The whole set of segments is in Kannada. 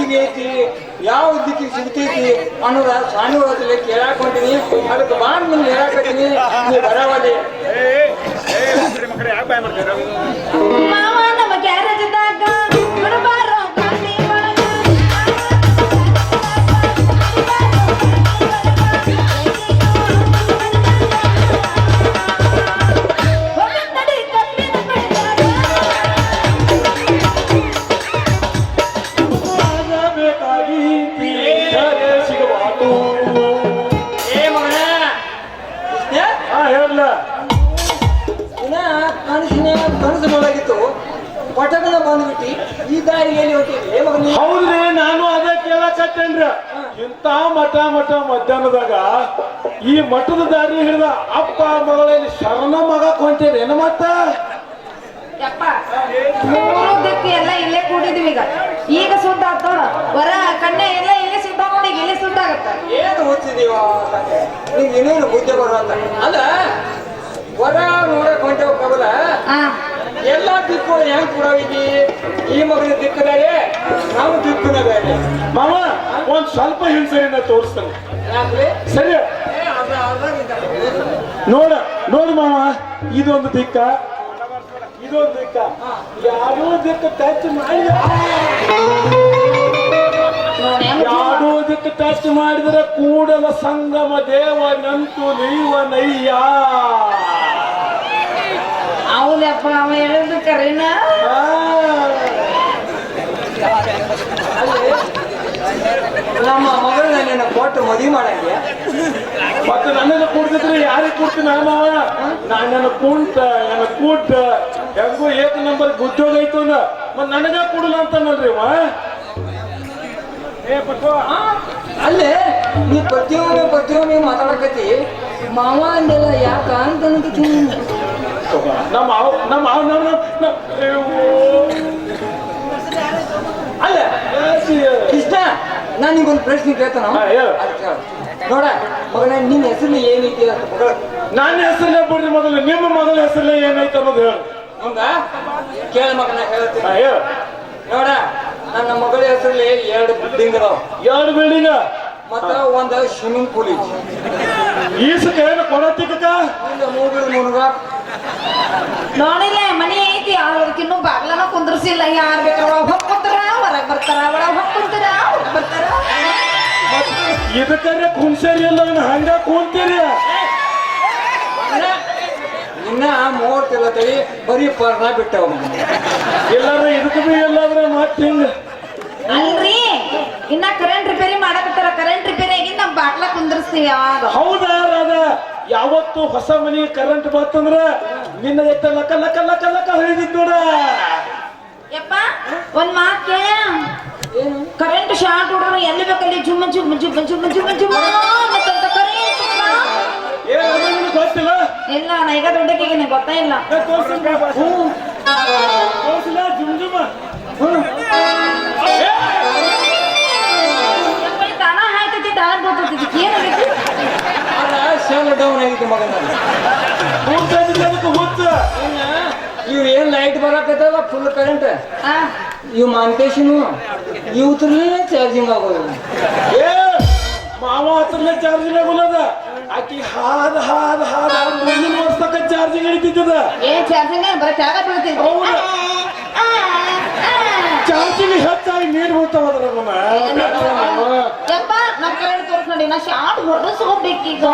ದಿಕ್ಕಿಗೆ ಯಾವ ದಿಕ್ಕಿಗೆ ಸಿಗ್ತೈತಿ ಅನ್ನೋದ ಸಾಣಿವಾದಲ್ಲಿ ಕೇಳಾಕೊಂಡಿನಿ ಅದಕ್ಕೆ ಬಾಂಡ್ ಮುಂದೆ ಯಾಕೆ ನೀವು ಮಾಡ್ತೀರ ಬಂದ್ಬಿಟ್ಟಿ ಈ ದಾರಿಯಲ್ಲಿ ಮಗನ. ಹೌದ್ರಿ ನಾನು ಅದೇ ಕೇಳಕತ್ತೇನ್ರಿ. ಇಂತ ಮಠ ಮಠ ಮಧ್ಯಾಹ್ನದಾಗ ಈ ಮಠದ ದಾರಿ ಹಿಡಿದ ಅಪ್ಪ ಮಗಳಲ್ಲಿ ಶರಣ ಮಗ ಕೊಂತೇನೆ ಏನು ಮತ್ತ? ಯಪ್ಪ ಮೂರು ದಿಕ್ಕು ಎಲ್ಲ ಇಲ್ಲೇ ಕೂಡಿದ್ವಿ ಈಗ. ಈಗ ಸುದ್ದ ಆಗ್ತಾವ ಹೊರ ಕಣ್ಣೆ ಎಲ್ಲ ಇಲ್ಲೇ ಸುದ್ದ ನೋಡಿ. ಇಲ್ಲೇ ಸುದ್ದ ಆಗತ್ತ. ಏನು ಓದ್ತಿದೀವ ನಿಂಗೆ ಇನ್ನೇನು ಬುದ್ಧಿ ಬರುವಂತ? ಅಲ್ಲ ಹೊರ ನೋಡಕ್ ಹೊಂಟೇವ ಕಬಲ ಹಾ. ಎಲ್ಲಾ ದಿಕ್ಕು ಹೆಂಗ್ ಕೂಡವಿದ್ದಿ ಈ ಮಗನ ದಿಕ್ಕದಾರೆ ನಾವು ದಿಕ್ಕನ ಬೇರೆ ಮಾವ ಒಂದ್ ಸ್ವಲ್ಪ ಹಿಂಸೆಯನ್ನ ತೋರಿಸ್ತಾನೆ. ಸರಿ. ನೋಡ ನೋಡು ಮಾವ ಇದೊಂದು ದಿಕ್ಕ. ಇದೊಂದು ದಿಕ್ಕ. ಯಾರೋ ದಿಕ್ಕ ಟಚ್ ಮಾಡಿ ಯಾರೋ ದಿಕ್ಕ ಟಚ್ ಮಾಡಿದ್ರೆ ಕೂಡಲ ಸಂಗಮ ದೇವ ನಂತು ನೀವ ನಯ್ಯ. ಹೌದಪ್ಪ ಅವ ಹೇಳಿದ್ದು ಕರೆನ ನಮ್ಮ ಮಗಳನ್ನ ನಿನ್ನ ಕೊಟ್ಟು ಮದುವೆ ಮಾಡಂಗೆ? ಮತ್ತೆ ನನಗೆ ಕೊಡ್ತಿದ್ರೆ ಯಾರಿಗೆ ಕೊಡ್ತೀನಿ ಮಾವ ನಾನು ನನ್ನ ಕುಂಟ ನನ್ನ ಕೂಟ ಹೆಂಗೋ ಏಕ ನಂಬರ್ ಉದ್ಯೋಗ ಐತು ಅಂದ. ಮತ್ ನನಗ ಕೊಡಲ್ಲ ಅಂತ ನೋಡ್ರಿ ಅವ ಏ ಅಲ್ಲೇ ನೀ ಪ್ರತಿಯೊಮ್ಮೆ ಪ್ರತಿಯೊಮ್ಮೆ ಮಾತಾಡಕತ್ತಿ. ಮಾವ ಅಂದೆಲ್ಲ ಯಾಕ ಅಂತ ನಮ್ಮ ಅವ್- ನಮ್ಮ ಅವ ನಮ್ಮ. ಅಲ್ಲ ಕೃಷ್ಣ ನಾನು ನಿಂಗೊಂದು ಪ್ರಶ್ನೆ ಕೇಳ್ತಾನ. ಹೇಳು. ನೋಡ ಮಗನ ನಿನ್ನ ಹೆಸರಲ್ಲಿ ಏನೈತಿ ಅಂತ ಮಗಳ. ನನ್ನ ಹೆಸರಲ್ಲೇ ಬಿಡ್ರಿ ಮೊದಲು ನಿಮ್ಮ ಮೊದಲ ಹೆಸರಲ್ಲೇ ಏನೈತೆ ಅನ್ನೋದು ಹೇಳು. ಮುಂದ ಕೇಳ ಮಗನ ಹೇಳ್ತೀನಿ. ಹಾ, ನೋಡ ನನ್ನ ಮಗಳ ಹೆಸರಲ್ಲಿ ಎರಡು ಬಿಲ್ಡಿಂಗ್ ಅದಾವ. ಎರಡು ಬಿಲ್ಡಿಂಗ್ ಮತ್ತ ಒಂದ್ ಸ್ವಿಮ್ಮಿಂಗ್ ಪೂಲ್ ಐತಿ. ಈಸಕ್ಕೆ ಏನು ಕೊಡತ್ತಿಕ್ಕ ಮೂಗಿಲ್ ಮುನುಗ ನೋಡಿಲ್ಲ ಮನೆ ಐತಿ ಅದಕ್ಕಿನ್ನೂ ಬಾಗ್ಲನ ಕುಂದ್ರಸಿಲ್ಲ. ಯಾರು ಬೇಕಾರ ಹೊಕ್ಕೊಂತಾರ ಹೊರಗ್ ಬರ್ತಾರ ಒಳಗೆ ಹೊಕ್ಕೊಂತಾರ ಹೊರಗೆ ಬರ್ತಾರ. ಇದಕ್ಕರೆ ಕುಂಸರಿ ಇಲ್ಲ ಹಂಗ ಕೂಂತೀರಿ. ಇನ್ನ ಮೂವತ್ತಿಲ್ಲ ತಳಿ ಬರೀ ಪರ್ಣ ಬಿಟ್ಟವ ಎಲ್ಲರೂ ಇದಕ್ಕೆ ಬಿ ಎಲ್ಲಾದ್ರೆ ಮತ್ತೆ ಹಿಂಗ. ಅಲ್ರಿ ಇನ್ನ ಕರೆಂಟ್ ರಿಪೇರಿ ಮಾಡಕತ್ತಾರ ಕರೆಂಟ್ ರಿಪೇರಿ ಆಗಿ ನಮ್ ಬಾಗ್ಲ ಕುಂದ್ರಸ್ತೀವಿ ಯಾವಾಗ ಹೌದಾ ರಾಧ? ಯಾವತ್ತು ಹೊಸ ಮನೆ ಕರೆಂಟ್ ಬಂತಂದ್ರ ನಿನ್ನ ಎತ್ತ ಲಕ ಲಕ ಲಕ ಲಕ ಹೇಳಿದ್ ನೋಡ. ಯಪ್ಪ ಒಂದ್ ಮಾತ್. ಕೇಳ ಕರೆಂಟ್ ಶಾರ್ಟ್ ಹೊಡೋರು ಎಲ್ಲಿ ಬೇಕಲ್ಲಿ ಜುಮ್ಮ ಜುಮ್ಮ ಜುಮ್ಮ ಜುಮ್ಮ ಜುಮ್ಮ ಜುಮ್ಮ ಅನ್ನಕ್ಕಂತ ಕರೆಂಟ್ ಏನ್ ಗೊತ್ತಿಲ್ಲ? ಇಲ್ಲ ನಾ ಈಗ ದೊಡ್ಡಕ್ಕಿಗೆ ಗೊತ್ತಾ ಇಲ್ಲ. ಹ್ಞೂ. ಜುಮ್ ಜುಮ್. ಮಗನ ಹುಚ್ಚ ಇವ್ ಏನ್ ಲೈಟ್ ಬರಕತ್ತದ? ಫುಲ್ ಕರೆಂಟ್ ಆ. ಇವ್ ಮಾನ್ಕೇಶನು. ಇವತ್ರಲ್ಲೇ ಚಾರ್ಜಿಂಗ್ ಆಗೋದು. ಏ ಮಾವ ಹತ್ರನೇ ಚಾರ್ಜಿಂಗ್ ಆಗೋಲ್ಲದ ಆಕಿ ಹಾದ ಹಾದ ಹಾದ ಮುಂದಿನ ವರ್ಷಕ್ಕ ಚಾರ್ಜಿಂಗ್ ಹಿಡಿತಿದ್ದದ. ಏ ಚಾರ್ಜಿಂಗ್ ಬರೀ ತ್ಯಾಗ ಬೀಳ್ತಿದ್ವಿ ಹೌದು. ಚಾರ್ಜಿಂಗ್ ಹೆಚ್ಚಾಗಿ ನೀರು ಬೀಳ್ತಾವ ಅದ್ರಾಗ ಯಪ್ಪ ನಮ್ಮ ಕರೆಂಟ್ ತೋರಿಸ್ ನೋಡಿ ನಾ ಶಾರ್ಟ್ ಹೊರಡಿಸ್ಕೋಬೇಕೀಗ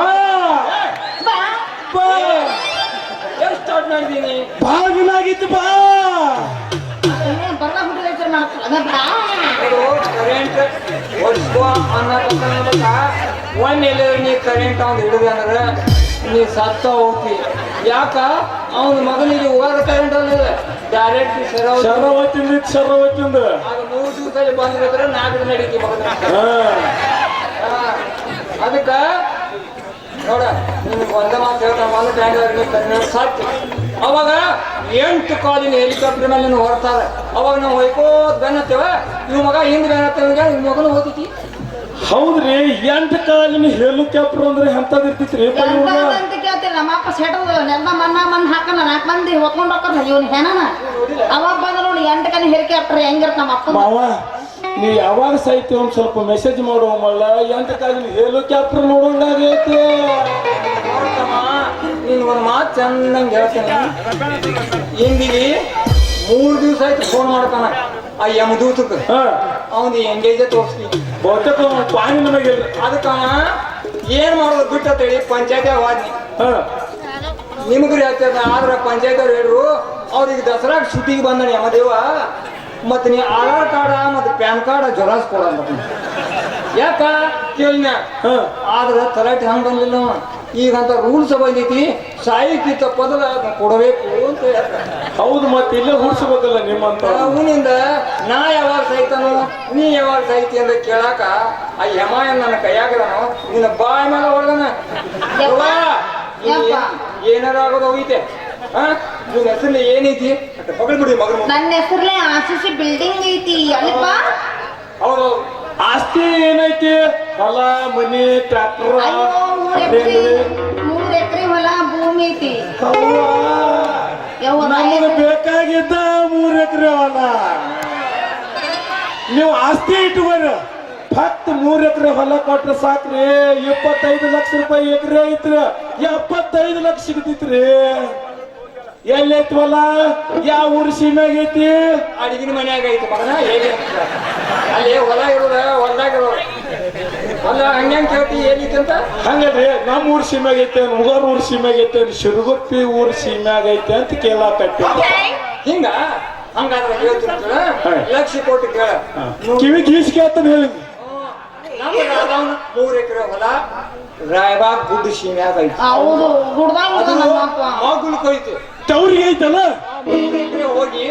ಬಾ ಎಷ್ಟು ಬಾ! ಇನ್ನೇ ಬರ್ಲ ಹುಡುಗ ಮಾಡ್ತಾರೆ ಬಾ! ಕರೆಂಟ್ ಓಡಿಸ್ಕೋ ಅನ್ನೋದಕ್ಕ ಒಂದ್ ಎಲ್ಲಿ ನೀ ಕರೆಂಟ್ ಅವ್ನು ಹಿಡಿದ ಅಂದ್ರೆ ನೀ ಸತ್ತ ಹೋಗ್ತಿ ಯಾಕ? ಅವನ ಮಗನಿಗೆ ಹೋಗಾದ ಕರೆಂಟ್ ಅಂದ್ರೆ ಡೈರೆಕ್ಟ್ ಸರ ಶರವತ್ತಿಂದ ಶರವತ್ತಿಂದ. ಅದು ಮೂರು ದಿವಸ ಬಂದ್ರೆ ನಾಲ್ಕು ದಿನ ನಡೀತಿ ಮಗನ ಅದಕ್ಕ ನೋಡ ನಿನಗೆ ಒಂದೇ ಮಾತು ಹೇಳ್ತಾ ಒಂದು ಅವಾಗ ಎಂಟು ಕಾಲಿನ ಹೆಲಿಕಾಪ್ಟರ್ ಮೇಲೆ ನೀನು ಹೊರತಾರೆ ಅವಾಗ ನಾವು ಹೋಯ್ಕೋದ್ ಬೆನ್ನತ್ತೇವ? ಇವ್ ಮಗ ಹಿಂದ್ ಬೆನ್ನತ್ತೇವ ಇವ್ ಮಗನು ಓದಿತಿ ಹೌದ್ರಿ ಎಂಟು ಕಾಲಿನ ಹೆಲಿಕಾಪ್ಟರ್ ಅಂದ್ರೆ ಎಂತದ್ ಇರ್ತಿತ್ರಿ? ನಮ್ಮ ಅಪ್ಪ ಸೆಟಲ್ ನೆಲ ಮನ್ನ ಮನ್ ಹಾಕಲ್ಲ ನಾಲ್ಕು ಮಂದಿ ಹೊತ್ಕೊಂಡು ಹೋಗ್ತಾರ ಇವ್ನು ಹೆಣನ. ಅವಾಗ ಬಂದ ನೋಡಿ ಎಂಟು ಕಾಲಿನ ಹೆಲಿಕಾಪ್ಟರ್ ಹೆಂಗಿರ್ತ ನಮ್ಮ ಅಪ್ಪ ನೀ ಯಾವಾಗ ಸಹಿತ ಒಂದು ಸ್ವಲ್ಪ ಮೆಸೇಜ್ ಮಾಡುವಲ್ಲ ಎಂತ ಕಾಲ ಹೇಳೋ ನೋಡೋಂಗಾಗೈತಿ. ನೋಡ್ತಮ್ಮ, ನೀನು ಒಂದು ಮಾತು ಚಂದಂಗೆ ಹೇಳ್ತೇನೆ. ಹಿಂದಿಗೆ ಮೂರು ದಿವಸ ಆಯ್ತು ಫೋನ್ ಮಾಡ್ತಾನ. ಆ ಯಮದೂತಕ್ಕೆ ಅವನು ಎಂಗೇಜೇ ತೋರಿಸ್ತೀನಿ. ಬಹುತೇಕ ಪಾನಿ ನಮಗಿಲ್ಲ ಅದಕ್ಕವ ಏನ್ ಮಾಡೋದು ಬಿಟ್ಟತೇಳಿ ಪಂಚಾಯತಿ ವಾದ್ನಿ ಹಾ. ನಿಮಗ್ರಿ ಆಗ್ತದ ಆದ್ರೆ ಪಂಚಾಯತ್ ಅವ್ರು ಹೇಳ್ರು ಅವ್ರಿಗೆ ದಸರಾಗ ಶೂಟಿಗೆ ಬಂದಣ ಯಮದೇವ ಮತ್ ನೀ ಆಧಾರ್ ಕಾರ್ಡ ಮತ್ತೆ ಪ್ಯಾನ್ ಕಾರ್ಡ್ ಜೊರಾಸ್ ಕೊಡಲ್ಲ ಯಾಕ? ಕೇಳಿನ ಆದ್ರೆ ಆದ್ರ ತಲಾಟಿ ಹಂಗ ಬಂದಿಲ್ಲ. ಈಗಂತ ರೂಲ್ಸ್ ಬಂದೈತಿ ಸಾಯಿಕಿ ತಪ್ಪದ ಕೊಡಬೇಕು ಅಂತ ಹೌದು ಮತ್ತೆ ಇಲ್ಲ ಹುಡ್ಸ್ಬೇಕಲ್ಲ ನಿಮ್ಮಂತ. ಅವನಿಂದ ನಾ ಯಾವಾಗ ಸಾಯ್ತಾನು ನೀ ಯಾವಾಗ ಸಾಯ್ತಿ ಅಂತ ಕೇಳಾಕ ಆ ಯಮಾಯ ನನ್ನ ಕೈಯಾಗದನೋ ನಿನ್ನ ಬಾಯಿ ಮೇಲೆ ಹೊಡೆದನ. ಏನಾರ ಆಗೋದು ಹೋಗೈತೆ. ಹಾ ನಿನ್ನ ಹೆಸರಲ್ಲಿ ಏನೈತಿ ಅಂತ ಬಿಡಿ ಮಗಳು ನನ್ನ ಹೆಸರಲ್ಲೇ ಆಸಿಸಿ ಬಿಲ್ಡಿಂಗ್ ಐತಿ ಅಲ್ಪ ಹೌದು ಆಸ್ತಿ ಏನೈತಿ? ಹೊಲ ಮನಿ ಟ್ರ್ಯಾಕ್ಟರ್ ಮೂರ್ ಎಕರೆ ಹೊಲ ಭೂಮಿ ಐತಿ. ನಮಗೆ ಬೇಕಾಗಿದ್ದ ಮೂರ್ ಎಕರೆ ಹೊಲ. ನೀವು ಆಸ್ತಿ ಇಟ್ಕೋರಿ. ಹತ್ತು ಮೂರ್ ಎಕರೆ ಹೊಲ ಕೊಟ್ರೆ ಸಾಕ್ರಿ. ಇಪ್ಪತ್ತೈದು ಲಕ್ಷ ರೂಪಾಯಿ ಎಕರೆ ಐತ್ರಿ. ಎಪ್ಪತ್ತೈದು ಲಕ್ಷ ಸಿಗತೈತ್ರಿ. ಎಲ್ಲೈತಿ ಹೊಲ ಯಾವ ಊರು ಸೀಮೆಗೈತಿ ಐತಿ? ಅಡಿಗಿನ ಮನ್ಯಾಗ ಐತಿ ಮಗನ ಹೇಗೆ ಅಲ್ಲಿ ಹೊಲ ಇರೋದ ಹೊಲ್ದಾಗ ಅಲ್ಲ ಹೊಲ ಹಂಗ್ಯಾಂಗ್ ಕೇಳ್ತಿ ಏನೈತಿ ಅಂತ? ಹಂಗಲ್ರಿ ನಮ್ಮ ಊರು ಸೀಮೆಗೆ ಐತೆ ಮುಗರ್ ಊರು ಸೀಮೆಗೆ ಐತೆ ಶಿರಗುಪ್ಪಿ ಊರು ಸೀಮ್ಯಾಗ ಐತೆ ಅಂತ ಕೇಳಾಕಟ್ಟಿ ಹಿಂಗ? ಹಂಗಾದ್ರೆ ಹೇಳ್ತೀನಿ ಕೇಳ ಹಾ. ಲಕ್ಷ ಕೋಟಿ ಕೇಳ. ಕಿವಿ ಗೀಸ್ ಕೇಳ್ತಾನೆ ಹೇಳಿ. ನಮ್ಮ ರಾಧವನ ಮೂರ್ ಎಕರೆ ಹೊಲ ರಾಯಬಾಗ್ ಗುಡ್ಡ ಸೀಮ್ಯಾಗ ಐತಿ. ಮಗುಲ್ ಕೊಯ್ತು ತವ್ರಿಗೆ ಐತಲ್ಲ? ಹೋಗಿ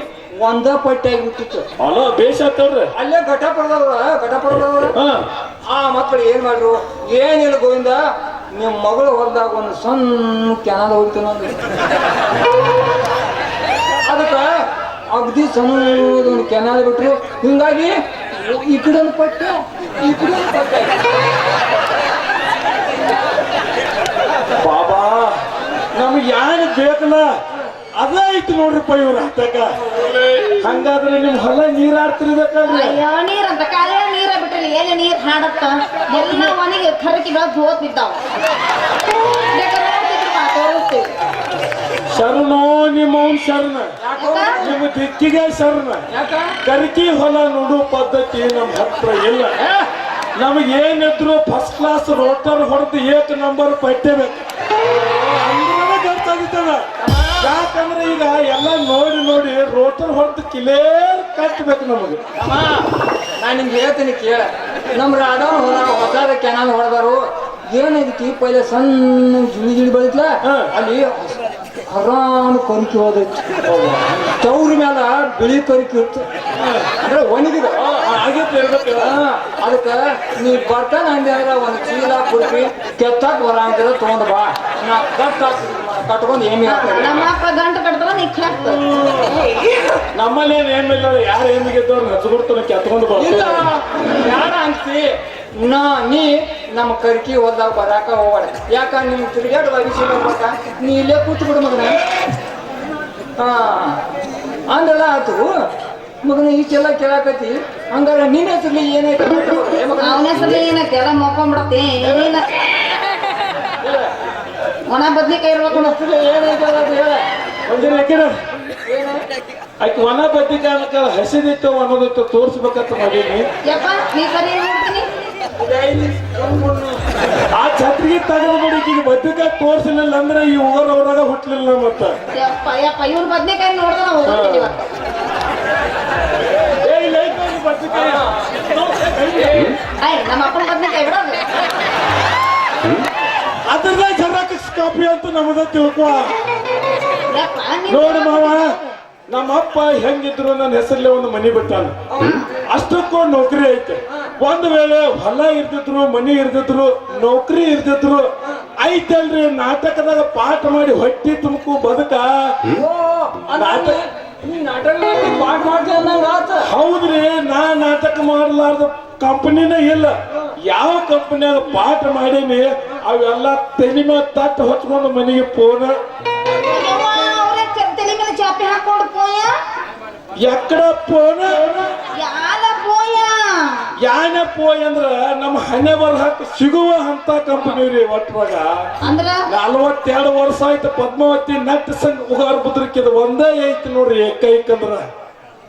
ಒಂದ ಪಟ್ಟೆ ಆಗಿಬಿಟ್ಟಿತ್ತು. ಅಲ್ಲ ಬೇಷ ಆತವ್ರಿ ಅಲ್ಲೇ ಘಟಪುರದವ್ರ ಘಟ ಹಾ. ಆ ಮಕ್ಕಳು ಏನ್ ಮಾಡ್ರು? ಏನಿಲ್ಲ ಗೋವಿಂದ? ನಿಮ್ ಮಗಳು ಹೊರದಾಗ ಒಂದು ಸಣ್ಣ ಕೆನಾದ ಹೋಗ್ತು ನಂದು ಅದಕ್ಕ ಅಗ್ದಿ ಸಣ್ಣ ಒಂದು ಕೆನಾಲ್ ಬಿಟ್ರು. ಹಿಂಗಾಗಿ ಈ ಕಡೆ ಒಂದು ಪಟ್ಟೆ ಈ ಕಡೆ ಒಂದು ಪಟ್ಟೆ. ಬಾಬಾ ನಮ್ಗೆ ಯಾರು ಬೇಕಲ್ಲ? ಅದ ಐತಿ ನೋಡ್ರಿಪ್ಪ ಇವ್ರ ಹತ್ತಕ ಹಂಗಾದ್ರೆ ನಿಮ್ ಹೊಲ ನೀರಾಡ್ತಿರ್ಬೇಕಲ್ರಿ ಅಯ್ಯೋ ನೀರ್ ಅಂತ ಕಾಲ ನೀರ ಬಿಟ್ರಿ ಎಲ್ಲಿ ನೀರ್ ಹಾಡತ್ತ? ಎಲ್ಲ ಮನೆಗೆ ಖರಕಿ ಬೆಳಗ್ ಹೋದ್ ಬಿದ್ದಾವ. ಶರಣೋ ನಿಮ್ಮ ಶರಣ. ನಿಮ್ ನಿಮ್ಮ ದಿಕ್ಕಿಗೆ ಶರಣ. ಕರ್ಕಿ ಹೊಲ ನೋಡು ಪದ್ಧತಿ ನಮ್ ಹತ್ರ ಇಲ್ಲ. ನಮಗೆ ಏನಿದ್ರು ಫಸ್ಟ್ ಕ್ಲಾಸ್ ರೋಟರ್ ಹೊಡೆದು ಏಕ ನಂಬರ್ ಪಟ್ಟೇಬೇಕು ಅಂದ್ರೆ ಗೊತ್ತಾಗುತ್ತದ ಯಾಕಂದ್ರೆ ಈಗ ಎಲ್ಲ ನೋಡಿ ನೋಡಿ ರೋಟರ್ ಹೊರತು ಕಿಲೇರ್ ಕಟ್ಬೇಕು ನಮಗೆ. ಅಮ್ಮ ನಾನು ನಿಮ್ಗೆ ಹೇಳ್ತೀನಿ ಕೇಳ. ನಮ್ಮ ರಾಡೋ ಹೊರ ಹೊಸಾದ ಕೆನಾಲ್ ಹೊಡೆದಾರು. ಏನೈತಿ ಪೈಲೆ ಸಣ್ಣ ಜುಳಿ ಜುಳಿ ಬೆಳಿತ್ಲ. ಅಲ್ಲಿ ಆರಾಮ್ ಕೊರಿಕೆ ಹೋದೈತಿ. ಚೌರ್ ಮ್ಯಾಲ ಬಿಳಿ ಕೊರಿಕೆ ಇತ್ತು. ಅಂದ್ರೆ ಒಣಗಿದ. ಅದಕ್ಕೆ ನೀ ಬರ್ತಾನ ಅಂದ್ರ ಒಂದ್ ಚೀಲ ಕೊಡ್ತಿ ಕೆತ್ತಾಕ್ ಬರಂಗಿಲ್ಲ ತಗೊಂಡ್ ಬಾ. ನಾ ಕಟ್ ಕಟ್ಕೊಂಡ್ ಏಮಿ ಹಾಕ್ತೇವೆ ನಮ್ಮ ಅಪ್ಪ ಗಂಟು ಕಟ್ತಾರ ನಿಖಿ ನಮ್ಮಲ್ಲಿ ಏನ್ ಏನಿಲ್ಲ ಯಾರು ಏನಿಗೆದ್ದವ್ರು ಹಚ್ಕೊಡ್ತಾನೆ ಕೆತ್ಕೊಂಡು ಇಲ್ಲ. ಬರ್ತಾರೆ ಯಾರ ಅಂತಿ? ನಾ ನೀ ನಮ್ಮ ಕರ್ಕಿ ಹೋದಾಗ ಬರಾಕ ಹೋಗಬೇಡ. ಯಾಕ ನಿಮ್ ತಿರುಗಾಡ ವಿಷಯ ಬರ್ಬೇಕ ನೀ ಇಲ್ಲೇ ಕೂತು ಬಿಡು ಮಗನ. ಹಾ. ಅಂದೆಲ್ಲ ಆತು ಮಗನ ಈಚೆಲ್ಲ ಕೇಳಾಕತಿ ಹಂಗಾರೆ ನಿನ್ನ ಹೆಸರಲ್ಲಿ ಏನೈತೆ? ಅವನ ಹೆಸರಲ್ಲಿ ಏನೈತೆ ಎಲ್ಲ ಮೊಕೊಂಬಿಡತ್ತೆ ಏನಿಲ್ಲ. ಒಣ ಬದ್ನಿಕಾಯಿ ಇರ್ಬೇಕು? ಆಯ್ತು ಒಣ ಬದ್ನಿಕ ಹಸಿದಿತ್ತು ಅನ್ನೋದಿತ್ತು ತೋರಿಸ್ಬೇಕಂತ ಮಾಡೀನಿ ಯಪ್ಪ ನೀ ಕರೆ ಆ ಛತ್ರಿಗೆ ತಗದು ನೋಡಿ ಈಗ ಬದ್ನಿಕಾಯಿ ತೋರಿಸಲಿಲ್ಲ ಅಂದ್ರೆ ಈ ಊರವರಾಗ ಹುಟ್ಟಲಿಲ್ಲ ಮತ್ತ. ಯಪ್ಪ ಯಪ್ಪ ಇವ್ರ ಬದ್ನಿಕಾಯಿ ನೋಡಿದ್ರೆ ನಾವು ಬದ್ನಿಕಾಯಿ. ನಮ್ಮ ಅಪ್ಪನ ಬದ್ನಿಕಾಯಿ ಬಿಡೋದು ಅದ್ರದ ಜೆರಾಕ್ಸ್ ಕಾಪಿ ಅಂತ ನಮ್ಮದ ತಿಳ್ಕೊ. ನೋಡ ಮಾವ ನಮ್ಮ ಅಪ್ಪ ಹೆಂಗಿದ್ರು ನನ್ನ ಹೆಸರಲ್ಲೇ ಒಂದು ಮನಿ ಬಿಟ್ಟಾನ. ಅಷ್ಟಕ್ಕೂ ನೌಕರಿ ಐತೆ. ಒಂದ್ ವೇಳೆ ಹೊಲ ಇರ್ತಿದ್ರು ಮನಿ ಇರ್ತಿದ್ರು ನೌಕರಿ ಇರ್ತಿದ್ರು ಐತಲ್ರಿ ನಾಟಕದಾಗ ಪಾಠ ಮಾಡಿ ಹೊಟ್ಟಿ ತುಮಕು ಬದುಕ. ಹೌದ್ರಿ ನಾ ನಾಟಕ ಮಾಡಲಾರ್ದ ಕಂಪನಿನೇ ಇಲ್ಲ. ಯಾವ ಕಂಪನಿಯಾಗ ಪಾಠ ಮಾಡೀನಿ ಅವೆಲ್ಲ ತೆಲಿ ಮೇಲೆ ತಟ್ಟು ಹೊಚ್ಕೊಂಡು ಮನೆಗೆ ಫೋನ್ ಎಕ್ಕಡ ಫೋನ್ ಯಾನ ಪೋಯ್ ಅಂದ್ರ ನಮ್ಮ ಹಣೆ ಬರಹಕ್ ಸಿಗುವ ಅಂತ ಕಂಪನಿ ರೀ ಒಟ್ರಾಗ. ಅಂದ್ರ? ನಲ್ವತ್ತೆರಡು ವರ್ಷ ಆಯ್ತು ಪದ್ಮಾವತಿ ನಟ್ ಸಂಘ ಉಗಾರ್ ಬುದ್ರಕ್ಕಿದ ಒಂದೇ ಐತಿ ನೋಡ್ರಿ ಏಕೈಕಂದ್ರ.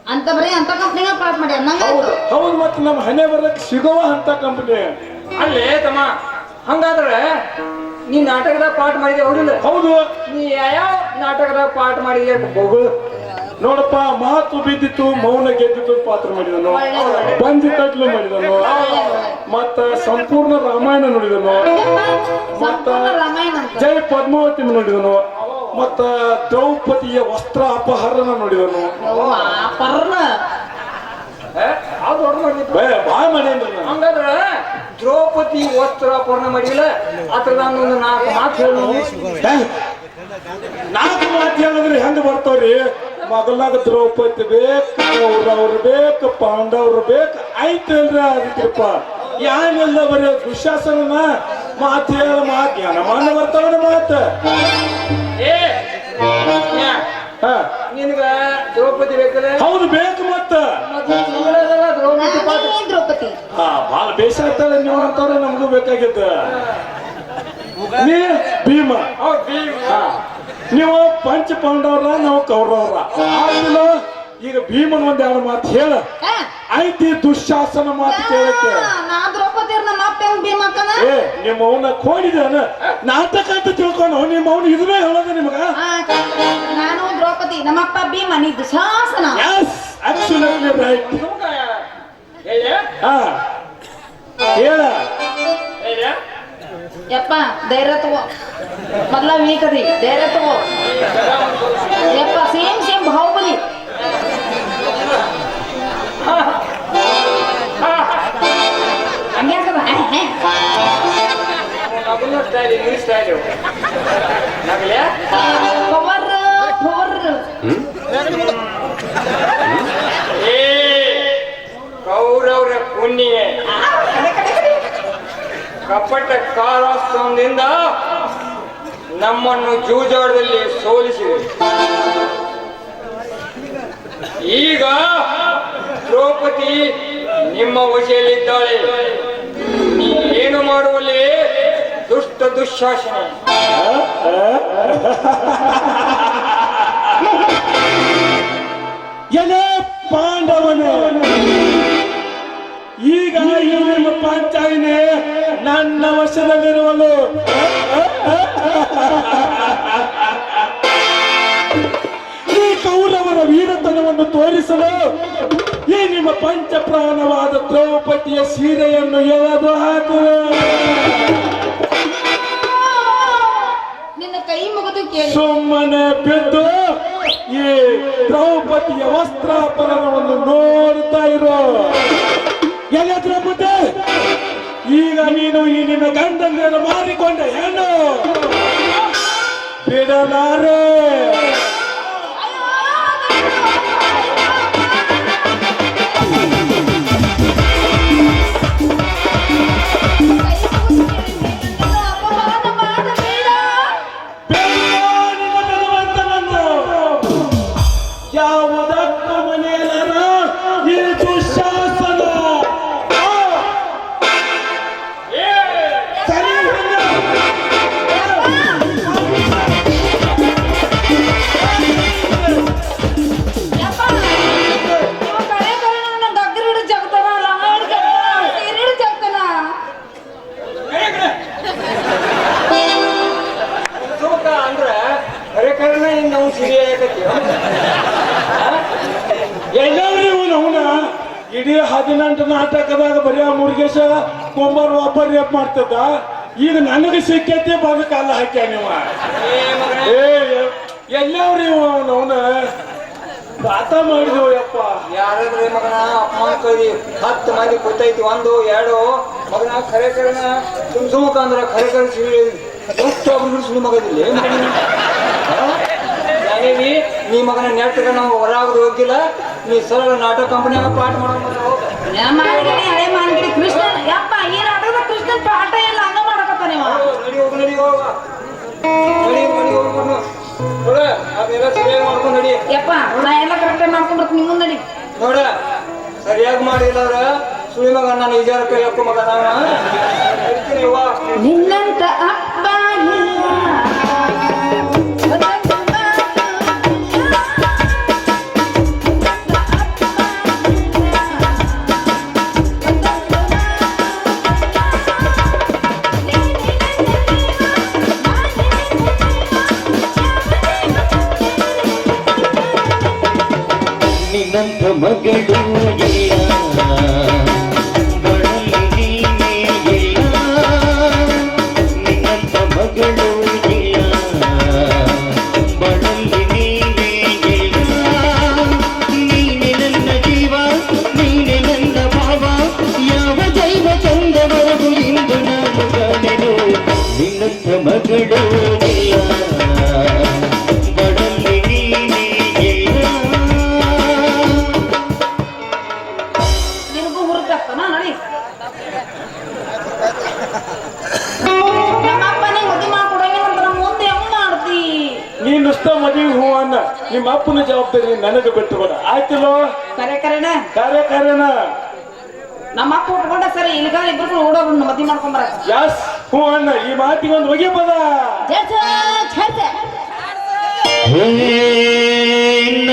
ಅಂತ ಬರೀ ಅಂತ ಕಂಪ್ನಿಗೆ ಪಾಸ್ ಮಾಡಿ ಹೌದು ಹೌದು ಮತ್ತೆ ನಮ್ಮ ಹಣೆ ಬರಕ್ ಸಿಗುವ ಅಂತ ಕಂಪನಿ ಅಲ್ಲೇ ತಮ್ಮ ಹಂಗಾದ್ರೆ ನೀ ನಾಟಕದಾಗ ಪಾಠ ಮಾಡಿದೆ ಹೌದಿಲ್ಲ. ಹೌದು. ನೀ ಯಾವ ನಾಟಕದಾಗ ಪಾಠ ಮಾಡಿದೆ ಬಹು ನೋಡಪ್ಪ ಮಾತು ಬಿದ್ದಿತ್ತು ಮೌನ ಗೆದ್ದಿತ್ತು ಪಾತ್ರ ಮಾಡಿದನು. ಬಂದಿ ತಟ್ಲು ಮಾಡಿದನು. ಮತ್ತ ಸಂಪೂರ್ಣ ರಾಮಾಯಣ ನೋಡಿದನು. ಮತ್ತ ಜಯ ಅಂತ. ಜೈ ಪದ್ಮಾವತಿ ನೋಡಿದನು. ಮತ್ತ ದ್ರೌಪದಿಯ ವಸ್ತ್ರ ಅಪಹರಣ ನೋಡಿದನು. ದ್ರೌಪದಿ ವಸ್ತ್ರ ಅಪಹರಣ ಮಾಡಿಲ್ಲ? ಅದ್ರ ಒಂದು ನಾಲ್ಕು ಮಾತು ಹೇಳು. ನಾಲ್ಕು ಮಾತು ಹೇಳಿದ್ರೆ ಹೆಂಗ್ ಬರ್ತಾವ್ರಿ? ಮೊದಲಾಗ ದ್ರೌಪದಿ ಬೇಕು ಕೌರವ್ರು ಬೇಕು ಪಾಂಡವ್ರು ಬೇಕು ಐತಲ್ರಿ ಅದಕ್ಕಿಪ್ಪ ಯಾನೆಲ್ಲ ಬರೀ ದುಶಾಸನ ಮಾತು ಹೇಳ ಮಾತು ಏನ ಮಾನ ಬರ್ತಾವ ಮಾತು. ಏ ನ್ಯಾ, ಹಾ. ನಿನಗ ದ್ರೌಪದಿ ಬೇಕಲ್ಲ? ಹೌದು ಬೇಕು ಮತ್ತ. ದ್ರೌಪದಿ ಹಾ ಭಾಳ ಬೇಸಾಗ್ತಾರೆ ನೀವು ಅಂತಾರ ನಮಗೂ ಬೇಕಾಗಿತ್ತು ನೀ ಭೀಮ. ಹೌದು ಭೀಮ. ನೀವು ಪಂಚ ಪಾಂಡವ್ರ ನಾವು ಕೌರವ್ರ. ಆಗಿಲ್ಲ ಈಗ ಭೀಮನ್ ಒಂದ್ ಎರಡು ಮಾತು ಹೇಳ. ಐತಿ ದುಶ್ಯಾಸನ ಮಾತು ಕೇಳಕ್ಕೆ. ಏ ನಿಮ್ಮ ಅವನ ಕೋಡಿದಾನ ನಾಟಕ ಅಂತ ತಿಳ್ಕೊಂಡು ನಿಮ್ಮ ಅವನು ಇದನ್ನೇ ಹೇಳೋದು ನಿಮಗ? ನಾನು ದ್ರೌಪದಿ ನಮ್ಮಪ್ಪ ಭೀಮ ನೀ ದುಶಾಸನ ಎಸ್ ಅಬ್ಸಲ್ಯೂಟ್ಲಿ ರೈಟ್ ಸುಮ್ಕ ಹೇಳ. ಹಾ ಹೇಳ. ಹೇಳ. ಯಪ್ಪ ಧೈರ್ಯ ತಗೋ. ಮೊದ್ಲ ವೀಕ್ ಅದಿ ಧೈರ್ಯ ತಗೋ. ಯಪ್ಪ ಸೇಮ್ ಸೇಮ್ ಬಾಹುಬಲಿ ಹಂಗೆ ಆಗ್ತದ? ನಗಲು ಸ್ಟೈಲ್ ಇಂಗ್ಲಿಷ್ ಸ್ಟೈಲ್ ನಗಲ್ಯಾ? ಪವರ್ ಪವರ್ ಏ ಕೌರವರ ಪುಣ್ಯ ಕಪಟ ಕಾರಾಸ್ತ್ರದಿಂದ ನಮ್ಮನ್ನು ಜೂಜಾಡದಲ್ಲಿ ಸೋಲಿಸಿದೆ. ಈಗ ದ್ರೌಪದಿ ನಿಮ್ಮ ವಶೆಯಲ್ಲಿದ್ದಾಳೆ. ಏನು ಮಾಡುವಲ್ಲಿ? ದುಷ್ಟ ದುಶಾಸನ ಎಲೆ ಪಾಂಡವನೇ. ಈಗ ನಿಮ್ಮ ಪಾಂಚಾಲಿನೇ ನನ್ನ ವಶದಲ್ಲಿರುವನು. ಈ ಕೌರವರ ವೀರತನವನ್ನು ತೋರಿಸಲು ಈ ನಿಮ್ಮ ಪಂಚಪ್ರಾಣವಾದ ದ್ರೌಪದಿಯ ಸೀರೆಯನ್ನು ಎಳೆದು ಹಾಕುವೆ. ನಿನ್ನ ಕೈ ಮುಗಿದು ಕೇಳಿ. ಸುಮ್ಮನೆ ಬಿದ್ದು ಈ ದ್ರೌಪದಿಯ ವಸ್ತ್ರಾಪರಣವನ್ನು ನೋಡ್ತಾ ಇರೋ. ಎಲ್ಲ ದ್ರೌಪದಿ ಈಗ ನೀನು ಈ ನಿನ್ನ ಗಂಡಂದ್ರನ್ನು ಮಾರಿಕೊಂಡ ಹೆಣ್ಣು. ಬಿಡಲಾರೆ. ಇಡೀ ಹದಿನೆಂಟು ನಾಟಕದಾಗ ಬರೆಯ ಮುರುಗೇಶ, ಕುಂಬಾರ ಒಬ್ಬ ರೇಪ್ ಮಾಡ್ತದ ಈಗ ನನಗೆ ಸಿಕ್ಕೈತಿ, ಬಂದ ಕಾಲ ಹಾಕ್ಯ ನೀವ. ಏ ಎಲ್ಲವ್ರಿ ಅವನು? ಪಾತ ಮಾಡಿದೆವು ಯಪ್ಪ ಯಾರಾದ್ರೇ ಮಗನ? ಅಪ್ಪ ಕಳಿ ಹತ್ತು ಮಂದಿ ಕೂತೈತಿ. ಒಂದು, ಎರಡು. ಮಗನ ಖರೆ ಕರೆನ ಸುಮ್ ಸುಮಕ ಅಂದ್ರ ಕರೆ ಎಷ್ಟು ಒಬ್ರು ಸುಳಿ ಮಗದಿಲ್ಲ. ನೀ ಮಗನ ನೆಟ್ಟಿಗೆ ನಾವು ಹೊರಾಗದು ಹೋಗಿಲ್ಲ. ನೀ ಸರಳ ನಾಟಕ ಕಂಪನಿಯಾಗ ಪಾಠ ಮಾಡೋ ಮಾನ್ಗಡಿ ಹಳೆ ಮಾನ್ಗಡಿ ಕೃಷ್ಣ ಯಪ್ಪ ಈ ನಾಟಕದ ಪಾಠ ಇಲ್ಲ ಹಂಗ ಮಾಡಕತ್ತಾನ ಇವ. ನಡಿ ಹೋಗು ನಡಿ ಹೋಗ. ಹೋಗು ನೋಡ ಸರಿಯಾಗಿ ಮಾಡ್ಕೊಂಡು ನಡಿ. ಯಪ್ಪ ನಾ ಎಲ್ಲ ಕರೆಕ್ಟ್ ಮಾಡ್ಕೊಂಡು ಬರ್ತೀನಿ ನಡಿ. ನೋಡ ಸರಿಯಾಗಿ ಮಾಡಿಲ್ಲ ಅವ್ರ ಸುಳಿ ಮಗ ನಾನು ಇಜಾರ ಕೈ ಹಾಕೋ ಮಗ ನಾನು ನಿನ್ನಂತ ನಿನ್ನಂತ ಮಗಳು ಏ ನಿಮ್ಮ ಅಪ್ಪನ ಜವಾಬ್ದಾರಿ ನನಗೆ ಬಿಟ್ಟು ಕೊಡ ಆಯ್ತಲ್ಲೋ? ಕರೆ ಕರೆನ. ನಮ್ಮ ಅಪ್ಪ ಉಟ್ಕೊಂಡ ಸರಿ ಈಗ ಇಬ್ರು ಓಡೋರು ಮದಿ ಮಾಡ್ಕೊಂಬರ ಯಾಸ್ ಹ್ಞೂ ಅಣ್ಣ ಈ ಮಾತಿಗೆ ಒಂದು ಹೊಗೆ ಪದ. ಹೇ, ನ.